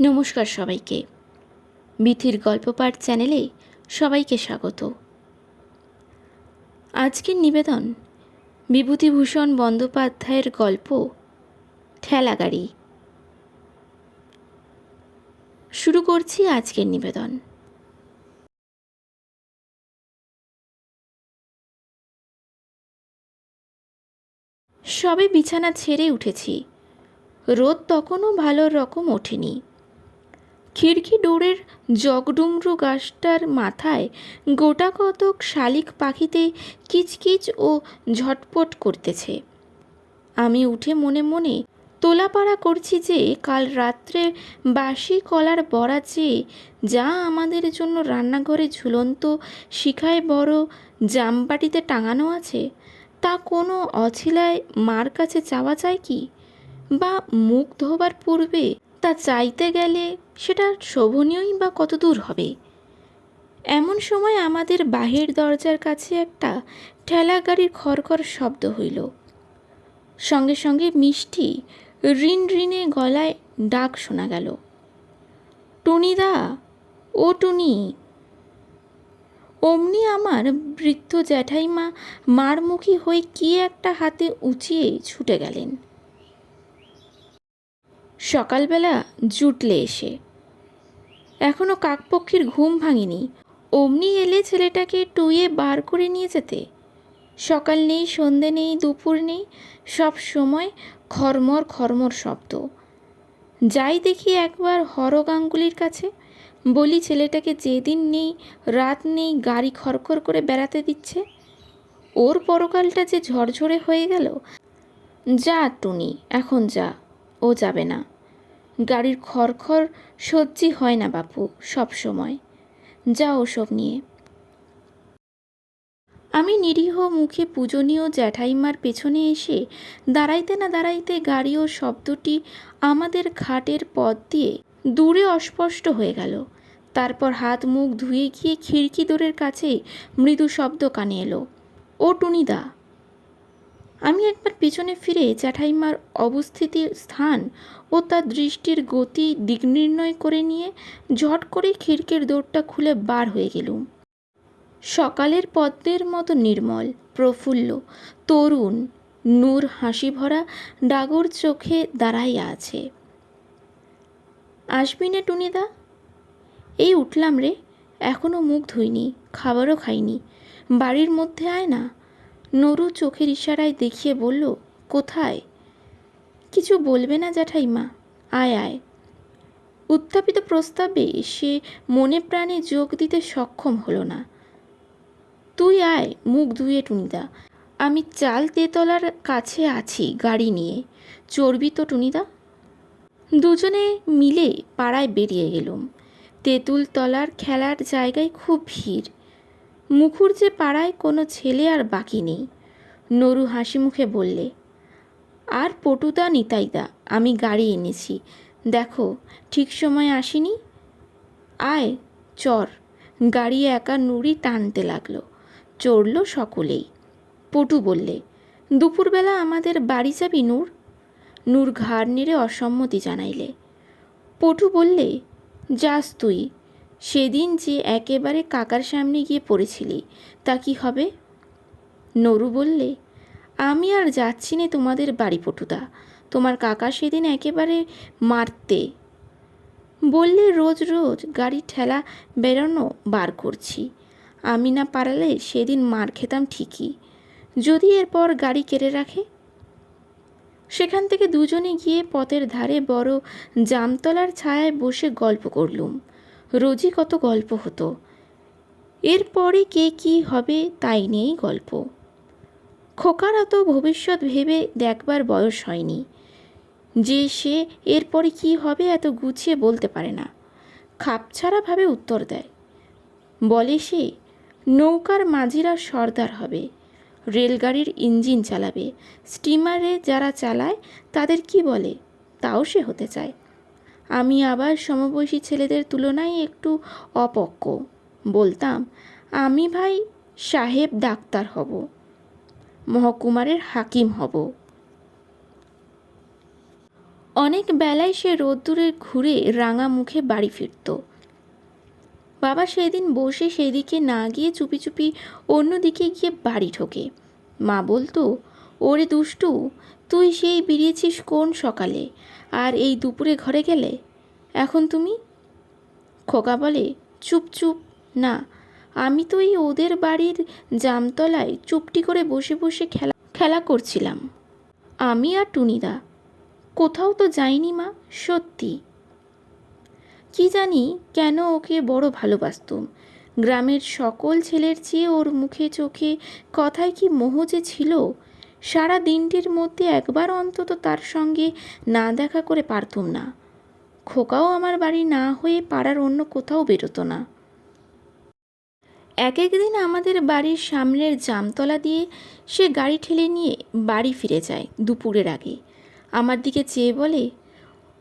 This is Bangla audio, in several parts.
নমস্কার সবাইকে। বিথির গল্প পাঠ চ্যানেলে সবাইকে স্বাগত। আজকের নিবেদন, বিভূতিভূষণ বন্দ্যোপাধ্যায়ের গল্প, ঠেলাগাড়ি। শুরু করছি আজকের নিবেদন। সবে বিছানা ছেড়ে উঠেছি। রোদ তখনও ভালো রকম ওঠেনি। খিড়কি ডোরের জগডুমরু গাছটার মাথায় গোটা কতক শালিক পাখিতে কিচকিচ ও ঝটপট করতেছে। আমি উঠে মনে মনে তোলাপাড়া করছি যে, কাল রাত্রে বাসি কলার বড়া চেয়ে যা আমাদের জন্য রান্নাঘরে ঝুলন্ত শিখায় বড় জামবাটিতে টাঙানো আছে, তা কোনো অছিলায় মার কাছে চাওয়া যায় কি? বা মুখ ধোবার পূর্বে তা চাইতে গেলে সেটা শোভনীয়ই বা কত দূর হবে? এমন সময় আমাদের বাহির দরজার কাছে একটা ঠেলা গাড়ির খড়খড় শব্দ হইল। সঙ্গে সঙ্গে মিষ্টি রিন রিনে গলায় ডাক শোনা গেল। টুনিদা ও টুনি। অমনি আমার বৃদ্ধ জ্যাঠাইমা মারমুখী হয়ে কি একটা হাতে উঁচিয়ে ছুটে গেলেন। সকালবেলা জুটলে এসে। এখনও কাকপক্ষীর ঘুম ভাঙেনি। অমনি এলে ছেলেটাকে টুয়ে বার করে নিয়ে যেতে। সকাল নেই, সন্ধে নেই, দুপুর নেই, সব সময় খরমর খরমর শব্দ। যাই দেখি একবার হর গাঙ্গুলির কাছে। বলি, ছেলেটাকে যেদিন নেই, রাত নেই, গাড়ি খরখর করে বেড়াতে দিচ্ছে। ওর পরকালটা যে ঝরঝরে হয়ে গেল। যা টুনি, এখন যা। ও যাবে না। গাড়ির খড়খড় সহ্যি হয় না বাপু, সব সময়। যা ওসব নিয়ে। আমি নিরীহ মুখে পূজনীয় জ্যাঠাইমার পেছনে এসে দাঁড়াইতে না দাঁড়াইতে গাড়ি ও শব্দটি আমাদের ঘাটের পথ দিয়ে দূরে অস্পষ্ট হয়ে গেল। তারপর হাত মুখ ধুয়ে গিয়ে খিড়কি দোরের কাছে মৃদু শব্দ কানে এলো, ও টুনিদা আমি একবার পিছনে ফিরে জ্যাঠাইমার অবস্থিতির স্থান ও তার দৃষ্টির গতি দিক নির্ণয় করে নিয়ে ঝট করে খিড়কির দৌড়টা খুলে বার হয়ে গেলুম। সকালের পদ্মের মতো নির্মল, প্রফুল্ল, তরুণ, নূর হাসি ভরা ডাগর চোখে দাঁড়াইয়া আছে। আসবি না টুনিদা, এই উঠলাম রে এখনও মুখ ধুইনি, খাবারও খাইনি, বাড়ির মধ্যে আয় না। নরু চোখের ইশারায় দেখিয়ে বলল, কোথায়? কিছু বলবে না জ্যাঠাইমা। আয় আয়। উত্থাপিত প্রস্তাবে সে মনে প্রাণে যোগ দিতে সক্ষম হলো না। তুই আয়, মুখ ধুয়ে টুনিদা। আমি চাল তেতলার কাছে আছি গাড়ি নিয়ে। চর্বি তো টুনিদা? দুজনে মিলে পাড়ায় বেরিয়ে গেলুম তেঁতুল তলার খেলার জায়গায় খুব ভিড়। মুখুর যে পাড়ায় কোনো ছেলে আর বাকি নেই। নরু হাসি মুখে বললে, আর পটুদা নিতাইদা, আমি গাড়ি এনেছি। দেখো, ঠিক সময় আসিনি? আয়, চর। গাড়ি একা নুড়ি টানতে লাগল। চড়ল সকলেই। পটু বললে, দুপুরবেলা আমাদের বাড়ি যাবি নূর? নূর ঘাড় নেড়ে অসম্মতি জানাইলে। পটু বললে, যাস তুই। সেদিন যে একেবারে কাকার সামনে গিয়ে পড়েছিলি, তা কি হবে? নরু বললে, আমি আর যাচ্ছি না তোমাদের বাড়ি পটুদা, তোমার কাকা সেদিন একেবারে মারতে। বললে, রোজ রোজ গাড়ি ঠেলা বেরোনো বার করছি। আমি না পারালে সেদিন মার খেতাম ঠিকই। যদি এরপর গাড়ি কেড়ে রাখে? সেখান থেকে দুজনে গিয়ে পথের ধারে বড় জামতলার ছায়ায় বসে গল্প করলুম। রোজই কত গল্প হতো। এরপরে কে কি হবে তাই নিয়েই গল্প। খোকার অত ভবিষ্যৎ ভেবে দেখবার বয়স হয়নি। যে সে এরপরে কি হবে এত গুছিয়ে বলতে পারে না। খাপছাড়াভাবে উত্তর দেয়। বলে সে, নৌকার মাঝিরা সর্দার হবে। রেলগাড়ির ইঞ্জিন চালাবে। স্টিমারে যারা চালায় তাদের কি বলে? তাও সে হতে চায়। আমি আবার সমবয়সী ছেলেদের তুলনায় একটু অপক্ক। বলতাম, আমি ভাই সাহেব ডাক্তার হব, মহকুমারের হাকিম হব। অনেক বেলায় সে রোদ্দুরে ঘুরে রাঙা মুখে বাড়ি ফিরত। বাবা সেদিন বসে সেদিকে না গিয়ে চুপি চুপি অন্যদিকে গিয়ে বাড়ি ঢোকে। মা বলতো ওরে দুষ্টু, তুই সেই বেরিয়েছিস কোন সকালে? আর এই দুপুরে ঘরে গেলে? এখন তুমি? খোকা বলে, চুপ চুপ, না। আমি তো এই ওদের বাড়ির জামতলায় চুপটি করে বসে বসে খেলা খেলা করছিলাম। আমি আর টুনিদা। কোথাও তো যাইনি মা, সত্যি। কি জানি কেন ওকে বড় ভালোবাসতুম। গ্রামের সকল ছেলের চেয়ে ওর মুখে চোখে কথায় কি মোহ যে ছিল? সারা দিনটির মধ্যে একবার অন্তত তার সঙ্গে না দেখা করে পারতুম না। খোকাও আমার বাড়ি না হয়ে পাড়ার অন্য কোথাও বেরোতো না। এক একদিন আমাদের বাড়ির সামনের জামতলা দিয়ে সে গাড়ি ঠেলে নিয়ে বাড়ি ফিরে যায় দুপুরের আগে। আমার দিকে চেয়ে বলে,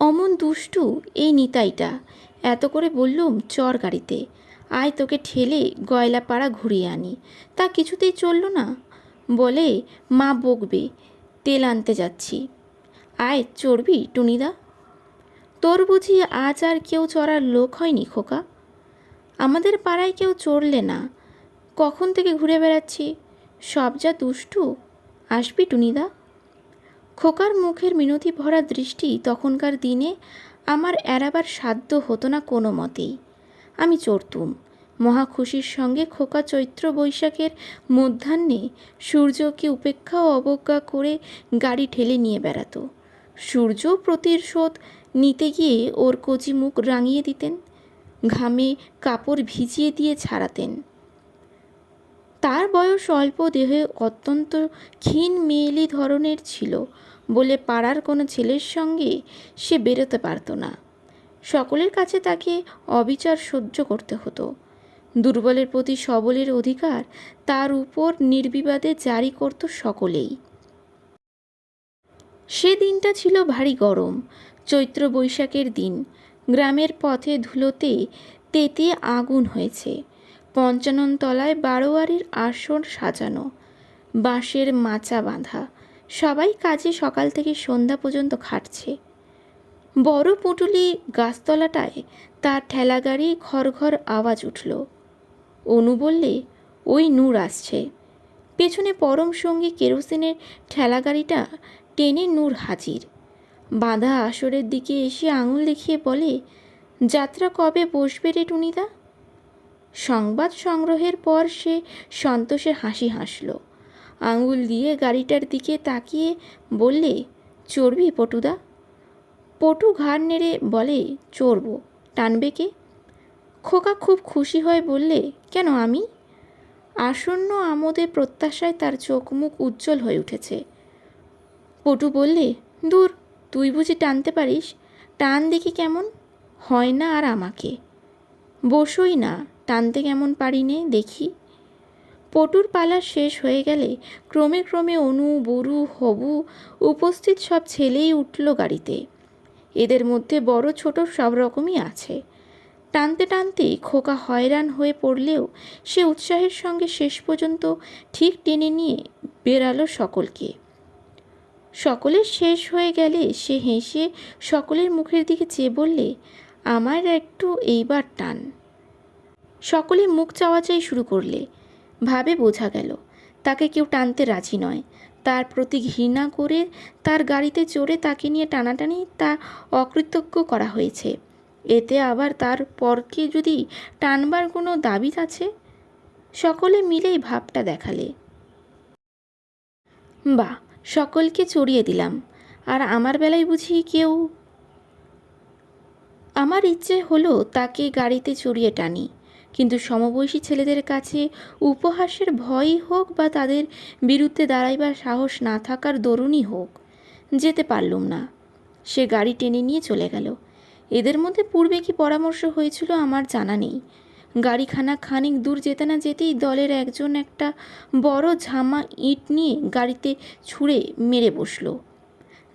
অমন দুষ্টু এই নিতাইটা। এত করে বললুম চর গাড়িতে। আয় তোকে ঠেলে গয়লাপাড়া ঘুরিয়ে আনি। তা কিছুতেই চলল না। বলে, মা বকবে, তেল আনতে যাচ্ছি। আয়, চড়বি, টুনিদা। তোর বুঝি আজ আর কেউ চড়ার লোক হয়নি খোকা? আমাদের পাড়ায় কেউ চড়লে না। কখন থেকে ঘুরে বেড়াচ্ছি? সব যা দুষ্টু। আসবি, টুনিদা? খোকার মুখের মিনতি ভরা দৃষ্টি তখনকার দিনে আমার এড়াবার সাধ্য হতো না কোনো মতেই। আমি চড়তুম। মহা খুশির সঙ্গে খোকা চৈত্র বৈশাখের মধ্যাহ্নে সূর্যকে উপেক্ষা ও অবজ্ঞা করে গাড়ি ঠেলে নিয়ে বেড়াতো। সূর্য প্রতিশোধ নিতে গিয়ে ওর কচি মুখ রাঙিয়ে দিতেন, ঘামে কাপড় ভিজিয়ে দিয়ে ছাড়াতেন। তার বয়স অল্প, দেহে অত্যন্ত ক্ষীণ মেয়েলি ধরনের ছিল বলে পাড়ার কোনো ছেলের সঙ্গে সে বেরোতে পারত না। সকলের কাছে তাকে অবিচার সহ্য করতে হতো। দুর্বলের প্রতি সবলের অধিকার তার উপর নির্বিবাদে জারি করত সকলেই। সে দিনটা ছিল ভারী গরম, চৈত্র বৈশাখের দিন। গ্রামের পথে ধুলোতে তেতে আগুন হয়েছে। পঞ্চানন তলায় বারোয়ারির আসন সাজানো, বাঁশের মাচা বাঁধা। সবাই কাজে সকাল থেকে সন্ধ্যা পর্যন্ত খাটছে। বড় পুটুলি গাছতলাটায় তার ঠেলাগাড়ি ঘর ঘর আওয়াজ উঠল। অনু বললে, ওই নূর আসছে। পেছনে পরম সঙ্গী কেরোসিনের ঠেলাগাড়িটা টেনে নূর হাজির। বাঁধা আসরের দিকে এসে আঙুল দেখিয়ে বলে, যাত্রা কবে বসবে রে টুনিদা? সংবাদ সংগ্রহের পর সে সন্তোষে হাসি হাসল। আঙুল দিয়ে গাড়িটার দিকে তাকিয়ে বললে, চড়বি পটুদা? পটু ঘাড় নেড়ে বলে, চড়ব। টানবে কে? খোকা খুব খুশি হয়ে বললে, কেন আমি? আসন্ন আমোদে প্রত্যাশায় তার চোখ মুখ উজ্জ্বল হয়ে উঠেছে। পটু বললে, দূর, তুই বুঝি টানতে পারিস? টান দেখি কেমন? হয় না আর আমাকে। বসই না, টানতে কেমন পারি নে, দেখি। পটুর পালা শেষ হয়ে গেলে ক্রমে ক্রমে অনু, বরু, হবু উপস্থিত সব ছেলেই উঠল গাড়িতে। এদের মধ্যে বড় ছোট সব রকমই আছে। টানতে টানতে খোকা হয়রান হয়ে পড়লেও সে উৎসাহের সঙ্গে শেষ পর্যন্ত ঠিক টেনে নিয়ে বেরালো সকলকে। সকলের শেষ হয়ে গেলে সে হেসে সকলের মুখের দিকে চেয়ে বললে, আমার একটু এইবার টান। সকলে মুখ চাওয়াচাই শুরু করলে। ভাবে বোঝা গেল, তাকে কেউ টানতে রাজি নয়। তার প্রতি ঘৃণা করে তার গাড়িতে চড়ে তাকে নিয়ে টানাটানি তা অকৃতজ্ঞ করা হয়েছে। এতে আবার তার পরকে যদি টানবার কোনো দাবি আছে? সকলে মিলেই ভাবটা দেখালে। বা সকলকে চড়িয়ে দিলাম। আর আমার বেলায় বুঝি কেউ? আমার ইচ্ছে হলো তাকে গাড়িতে চড়িয়ে টানি। কিন্তু সমবয়সী ছেলেদের কাছে উপহাসের ভয়ই হোক বা তাদের বিরুদ্ধে দাঁড়াইবার সাহস না থাকার দরুণই হোক, যেতে পারলুম না। সে গাড়ি টেনে নিয়ে চলে গেল। এদের মধ্যে পূর্বে কি পরামর্শ হয়েছিল আমার জানা নেই। গাড়িখানা খানিক দূর যেতে না যেতেই দলের একজন একটা বড় ঝামা ইট নিয়ে গাড়িতে ছুঁড়ে মেরে বসল।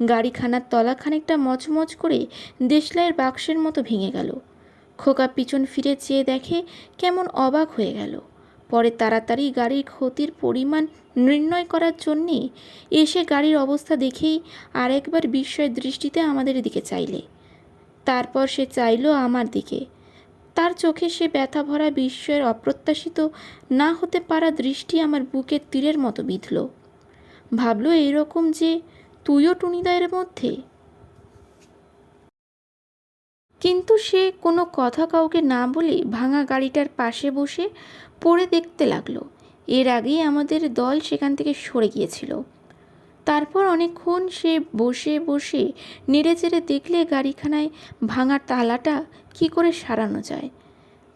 গাড়িখানার তলা খানিকটা মচমচ করে দেশলাইয়ের বাক্সের মতো ভেঙে গেল। খোকা পিছন ফিরে চেয়ে দেখে কেমন অবাক হয়ে গেল। পরে তাড়াতাড়ি গাড়ির ক্ষতির পরিমাণ নির্ণয় করার জন্যে এসে গাড়ির অবস্থা দেখেই আরেকবার বিস্ময়ের দৃষ্টিতে আমাদের দিকে চাইলে। তারপর সে চাইলো আমার দিকে। তার চোখে সে ব্যথা ভরা বিস্ময়ের অপ্রত্যাশিত, না হতে পারা দৃষ্টি আমার বুকের তীরের মতো বিঁধল। ভাবল এইরকম যে তুইও টুনিদায়ের মধ্যে? কিন্তু সে কোনো কথা কাউকে না বলে ভাঙা গাড়িটার পাশে বসে পড়ে দেখতে লাগল। এর আগেই আমাদের দল সেখান থেকে সরে গিয়েছিল। তারপর অনেকক্ষণ সে বসে বসে নেড়ে চেড়ে দেখলে গাড়িখানায় ভাঙার তালাটা কি করে সারানো যায়।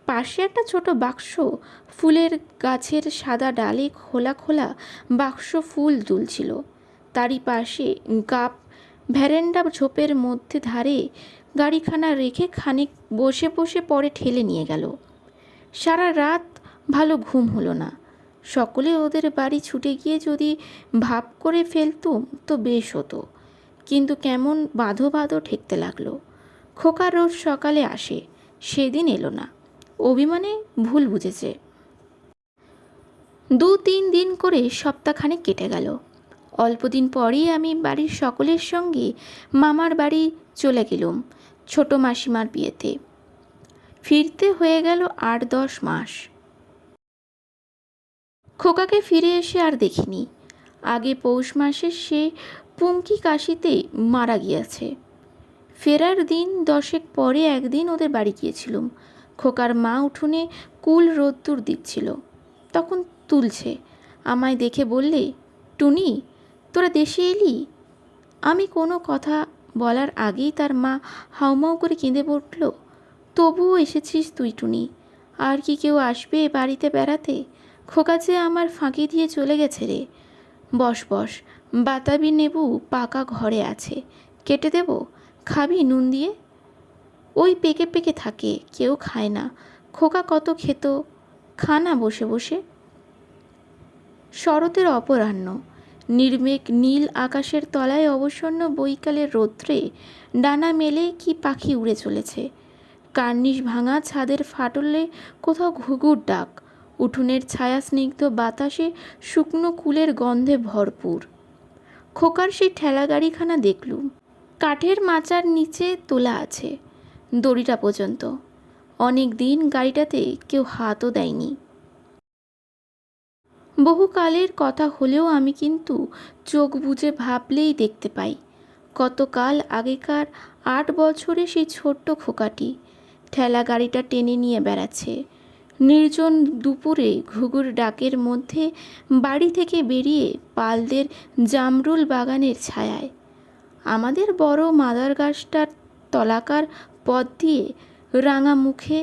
পাশে একটা ছোট বাক্স, ফুলের গাছের সাদা ডালে খোলা খোলা বাক্স ফুল দুলছিল। তারই পাশে গাপ ভ্যারেন্ডা ঝোপের মধ্যে ধারে গাড়িখানা রেখে খানিক বসে বসে পরে ঠেলে নিয়ে গেল। সারা রাত ভালো ঘুম হলো না। সকলে ওদের বাড়ি ছুটে গিয়ে যদি ভাব করে ফেলতুম তো বেশ হতো। কিন্তু কেমন বাঁধো বাঁধো ঠেকতে লাগল। খোকা রোজ সকালে আসে, সেদিন এলো না। অভিমানে ভুল বুঝেছে। দু তিন দিন করে সপ্তাহখানেক কেটে গেল। অল্পদিন পরেই আমি বাড়ির সকলের সঙ্গে মামার বাড়ি চলে গেলুম, ছোট মাসিমার বিয়েতে। ফিরতে হয়ে গেল আট দশ মাস। খোকাকে ফিরে এসে আর দেখিনি। আগে পৌষ মাসে সে পুমকি কাশিতে মারা গিয়েছে। ফেরার দিন দশেক পরে একদিন ওদের বাড়ি গিয়েছিলুম। খোকার মা উঠোনে কুল রোদ্দুর দিচ্ছিল। তখন তুলছে। আমায় দেখে বললে, টুনি, তোরা দেশে এলি? আমি কোনো কথা বলার আগেই তার মা হাউমাউ করে কেঁদে পড়ল তবুও এসেছিস তুই, টুনি। আর কি কেউ আসবে বাড়িতে বেড়াতে? খোকা যে আমার ফাঁকি দিয়ে চলে গেছে রে। বস বস, বাতাবি নেবু পাকা ঘরে আছে। কেটে দেব? খাবি নুন দিয়ে? ওই পেকে পেকে থাকে, কেউ খায় না। খোকা কত খেত খানা বসে বসে। শরতের অপরাহ্ন। নির্মেঘ নীল আকাশের তলায় অবসন্ন বৈকালের রৌদ্রে ডানা মেলে কি পাখি উড়ে চলেছে। কার্নিশ ভাঙা ছাদের ফাটলে কোথাও ঘুঘুর ডাক। উঠোনের ছায়া স্নিগ্ধ বাতাসে শুকনো কুলের গন্ধে ভরপুর। খোকার সেই ঠেলা গাড়িখানা দেখলুম। কাঠের মাচার নিচে তোলা আছে, দড়িটা পর্যন্ত। অনেক দিন গাড়িটাতে কেউ হাতও দেয়নি। বহুকালের কথা হলেও আমি কিন্তু চোখ বুজে ভাবলেই দেখতে পাই, কতকাল আগেকার আট বছরে সেই ছোট্ট খোকাটি ঠেলা গাড়িটা টেনে নিয়ে বেড়াচ্ছে। নির্জন দুপুরে ঘুঘুর ডাকের মধ্যে বাড়ি থেকে বেরিয়ে পালদের জামরুল বাগানের ছায়ায়। আমাদের বড় মাদার গাছটার তলাকার পথ দিয়ে রাঙা মুখে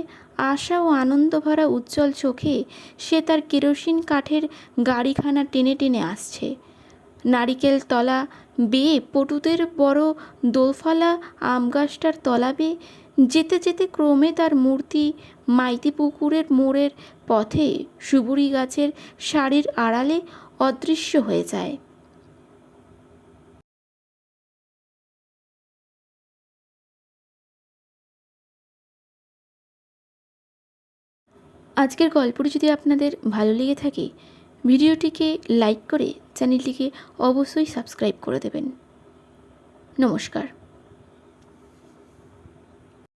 আশা ও আনন্দ ভরা উজ্জ্বল চোখে সে তার কেরোসিন কাঠের গাড়িখানা টেনে টেনে আসছে। নারিকেল তলা বেয়ে পটুদের বড় দোফালা আম গাছটার তলা বেয়ে যেতে যেতে ক্রমে তার মূর্তি মাইতি পুকুরের মোড়ের পথে সুবুরি গাছের শাড়ির আড়ালে অদৃশ্য হয়ে যায়। আজকের গল্পটি যদি আপনাদের ভালো লেগে থাকে, ভিডিওটিকে লাইক করে চ্যানেলটিকে অবশ্যই সাবস্ক্রাইব করে দেবেন। নমস্কার।